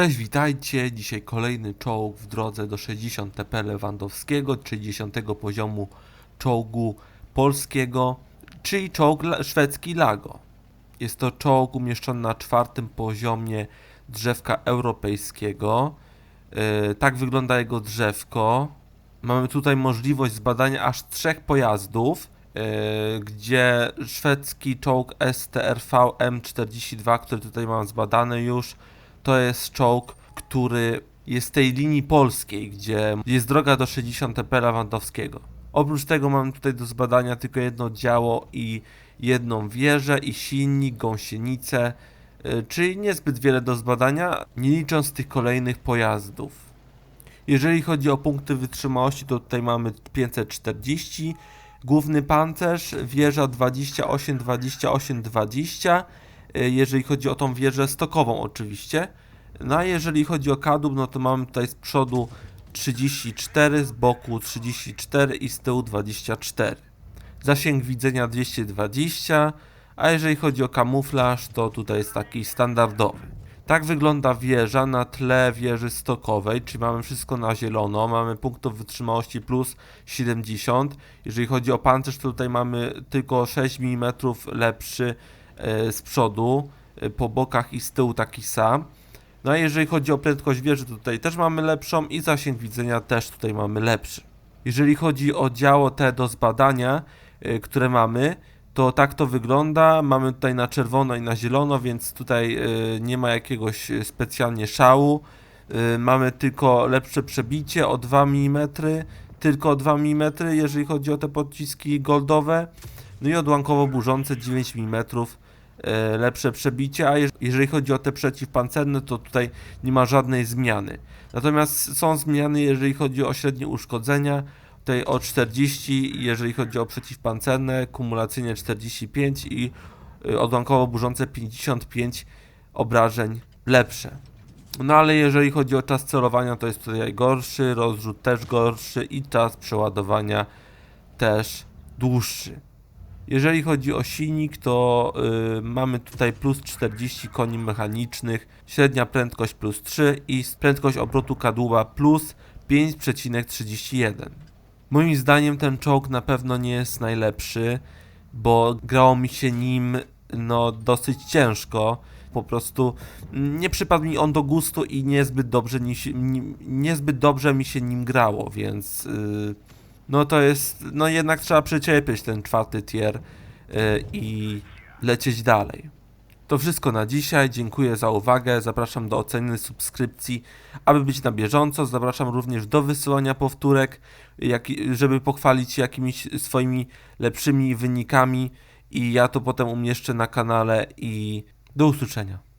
Cześć, witajcie. Dzisiaj kolejny czołg w drodze do 60 TP Lewandowskiego, czyli 10 poziomu czołgu polskiego, czyli czołg szwedzki Lago. Jest to czołg umieszczony na czwartym poziomie drzewka europejskiego. Yy, tak wygląda jego drzewko. Mamy tutaj możliwość zbadania aż trzech pojazdów, yy, gdzie szwedzki czołg STRV M42, który tutaj mam zbadany już, to jest czołg, który jest z tej linii polskiej, gdzie jest droga do 60 TP Lewandowskiego. Oprócz tego mamy tutaj do zbadania tylko jedno działo i jedną wieżę i silnik, gąsienicę, y, czyli niezbyt wiele do zbadania, nie licząc tych kolejnych pojazdów. Jeżeli chodzi o punkty wytrzymałości, to tutaj mamy 540, główny pancerz, wieża 28, 28, 20, y, jeżeli chodzi o tą wieżę stokową oczywiście. No a jeżeli chodzi o kadłub, no to mamy tutaj z przodu 34, z boku 34 i z tyłu 24. Zasięg widzenia 220, a jeżeli chodzi o kamuflaż, to tutaj jest taki standardowy. Tak wygląda wieża na tle wieży stokowej, czyli mamy wszystko na zielono, mamy punktów wytrzymałości plus 70. Jeżeli chodzi o pancerz, to tutaj mamy tylko 6 mm lepszy e, z przodu, e, po bokach i z tyłu taki sam. No a jeżeli chodzi o prędkość wieży, tutaj też mamy lepszą i zasięg widzenia też tutaj mamy lepszy. Jeżeli chodzi o działo te do zbadania, y, które mamy, to tak to wygląda. Mamy tutaj na czerwono i na zielono, więc tutaj nie ma jakiegoś specjalnie szału. Mamy tylko lepsze przebicie o 2 mm, tylko o 2 mm, jeżeli chodzi o te pociski goldowe. No i odłamkowo burzące 9 mm e, lepsze przebicie, a jeż- jeżeli chodzi o te przeciwpancerne, to tutaj nie ma żadnej zmiany. Natomiast są zmiany, jeżeli chodzi o średnie uszkodzenia, tutaj o 40, jeżeli chodzi o przeciwpancerne, kumulacyjnie 45 i y, odłamkowo burzące 55 obrażeń lepsze. No ale jeżeli chodzi o czas celowania, to jest tutaj gorszy, rozrzut też gorszy i czas przeładowania też dłuższy. Jeżeli chodzi o silnik, to y, mamy tutaj plus 40 koni mechanicznych, średnia prędkość plus 3 i prędkość obrotu kadłuba plus 5,31. Moim zdaniem ten czołg na pewno nie jest najlepszy, bo grało mi się nim no dosyć ciężko. Po prostu mm, nie przypadł mi on do gustu i niezbyt dobrze, niezbyt dobrze mi się nim grało, więc y, no to jest, no jednak trzeba przecierpieć ten czwarty tier y, i lecieć dalej. To wszystko na dzisiaj. Dziękuję za uwagę. Zapraszam do oceny subskrypcji, aby być na bieżąco. Zapraszam również do wysyłania powtórek, jak, żeby pochwalić się jakimiś swoimi lepszymi wynikami i ja to potem umieszczę na kanale i do usłyszenia.